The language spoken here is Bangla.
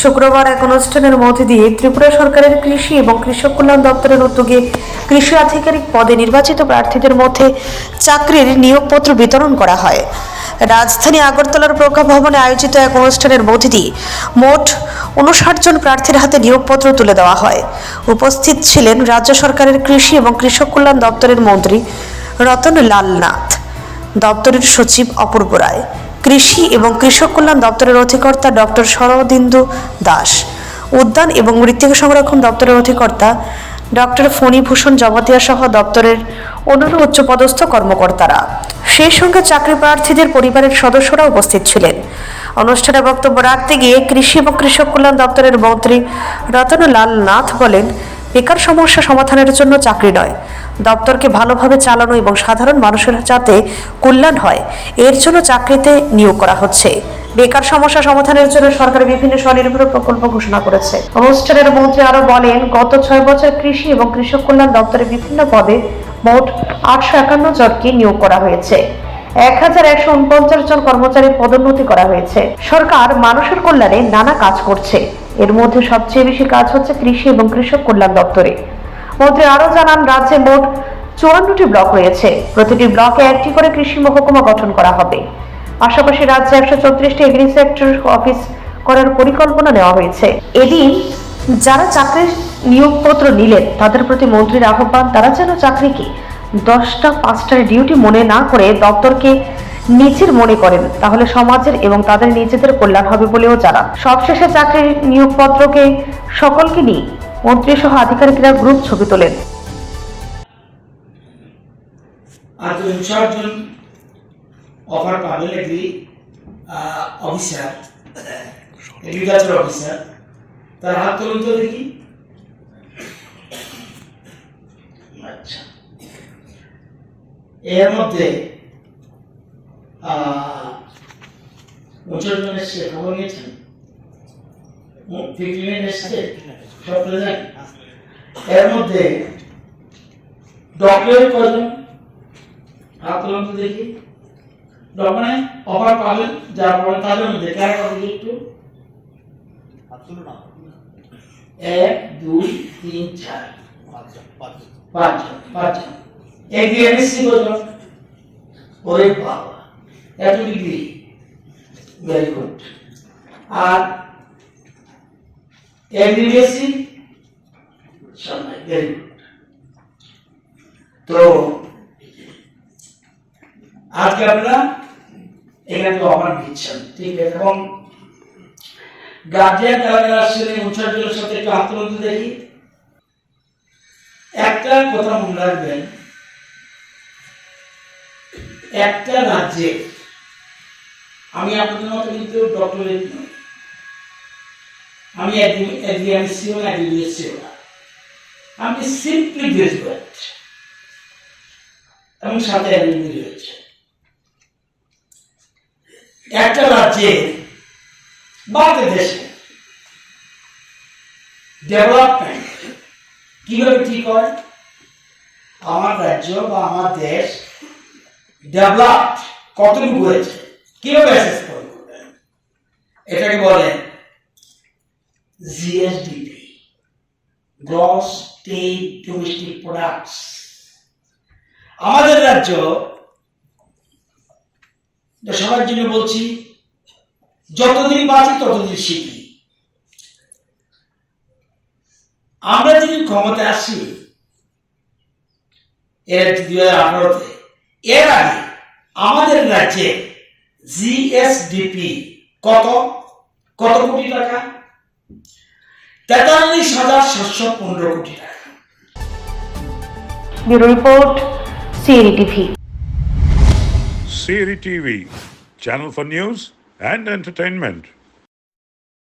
শুক্রবার এক অনুষ্ঠানের মধ্যে দিয়ে ত্রিপুরা সরকারের কৃষি এবং কৃষক কল্যাণ দপ্তরের উদ্যোগে কৃষি আধিকারিক পদে নির্বাচিত প্রার্থীদের মধ্যে চাকরির নিয়োগপত্র বিতরণ করা হয়। রাজধানী আগরতলার প্রজ্ঞা ভবনে আয়োজিত এক অনুষ্ঠানের মধ্যে দিয়ে মোট উনষাট জন প্রার্থীর হাতে নিয়োগপত্র তুলে দেওয়া হয়। উপস্থিত ছিলেন রাজ্য সরকারের কৃষি এবং কৃষক কল্যাণ দপ্তরের মন্ত্রী রতন লাল নাথ। দপ্তরের সচিব অপূর্ব রায়। কৃষি এবং কৃষক কল্যাণ দপ্তরের অধিকর্তা ডক্টর শরদিন্দু দাস, উদ্যান এবং মৃত্তিকা সংরক্ষণ দপ্তরের অধিকর্তা ডক্টর ফণীভূষণ জমাতিয়া সহ দপ্তরের অন্যান্য উচ্চপদস্থ কর্মকর্তারা। সেই সঙ্গে চাকরি প্রার্থীদের পরিবারের সদস্যরা উপস্থিত ছিলেন। অনুষ্ঠানে বক্তব্য রাখতে গিয়ে কৃষি এবং কৃষক কল্যাণ দপ্তরের মন্ত্রী রতনলাল নাথ বলেন, বেকার সমস্যা সমাধানের জন্য চাকরি নয় দপ্তরকে ভালোভাবে চালানো এবং সাধারণ মানুষের যাতে কল্যাণ হয়, এর জন্য চাকরিতে নিয়োগ করা হচ্ছে। বেকার সমস্যা সমাধানের জন্য সরকার বিভিন্ন স্বনির্ভর প্রকল্প ঘোষণা করেছে। অনুষ্ঠানের মন্ত্রী আরও বলেন, গত ছয় বছর কৃষি এবং কৃষক কল্যাণ দপ্তরে বিভিন্ন পদে মোট আটশো একান্ন জনকে নিয়োগ করা হয়েছে। এক হাজার একশো উনপঞ্চাশ জন কর্মচারীর পদোন্নতি করা হয়েছে। সরকার মানুষের কল্যাণে নানা কাজ করছে। এর মধ্যে সবচেয়ে বেশি কাজ হচ্ছে কৃষি এবং কৃষক কল্যাণ দপ্তরে। মন্ত্রী আরও জানান, রাজ্যে মোট চুয়ান্নটি ব্লক রয়েছে। প্রতিটি ব্লকে একটি করে কৃষি মহকুমা গঠন করা হবে। পাশাপাশি রাজ্যে একশো চৌত্রিশটি এগ্রি সেক্টর অফিস করার পরিকল্পনা নেওয়া হয়েছে। এদিন যারা চাকরির নিয়োগপত্র নিলেন, তাদের প্রতি মন্ত্রীর আহ্বান, তারা যেন চাকরিকে দশটা পাঁচটার ডিউটি মনে না করে দপ্তরকে নিজের মনে করেন, তাহলে সমাজের এবং তাদের নিজেদের কল্যাণ হবে বলেও জানান। সবশেষে চাকরির নিয়োগপত্রকে সকলকে নিয়ে মন্ত্রী সহ আধিকারিকরা গ্রুপ ছবি তোলেন। উনষাট জন অফার পাবেন এগ্রি অফিসার এগ্রিকালচার অফিসার। তার হাত তুলুন তো দেখি। আচ্ছা। এর মধ্যে জন এসছে খবর নিয়েছেন? এসছে এর মধ্যে ডক্টরেট কজন? হাত দেখি? ডকুমে অফার পাবেন যার পরে তাদের মধ্যে কার কথা একটু? এক দুই তিন চার। পাঁচজন পাঁচজন। এক এমএসসি কজন? ওরে বাবা এত ডিগ্রি ভেরি গুড আর গুড তো, আজকে আপনারা এখানে তো অফার দিচ্ছেন ঠিক আছে? এবং গার্জিয়ান যারা যারা আসছেন সাথে একটু হাত দেখি। একটা কথা মনে রাখবেন, একটা রাজ্যে, আমি আপনাদের মতো কিন্তু ডক্টরেট নই আমি এগ্রিএমসিও না আমি সিম্পলি গ্রাজুয়েট এবং সাথে এলএলবি রয়েছে একটা রাজ্যে বা দেশে ডেভেলপমেন্ট কীভাবে ঠিক হয়? আমার রাজ্য বা আমার দেশ ডেভেলপড কতটুকু হয়েছে? কীভাবে অ্যাসেস করবেন এটাকে বলে GSDP gross state domestic products আমাদের রাজ্য সবার জন্য বলছি, যতদিন বাঁচি ততদিন শিখি। আমরা যদি ক্ষমতায় আসি, এর দুই হাজার আঠারোতে, এর আগে আমাদের রাজ্যে জিএসডিপি কত? কত কোটি টাকা? তেতাল্লিশ হাজার সাতশো পনেরো কোটি টাকা bureau report CNE TV Siri TV, channel for news and entertainment.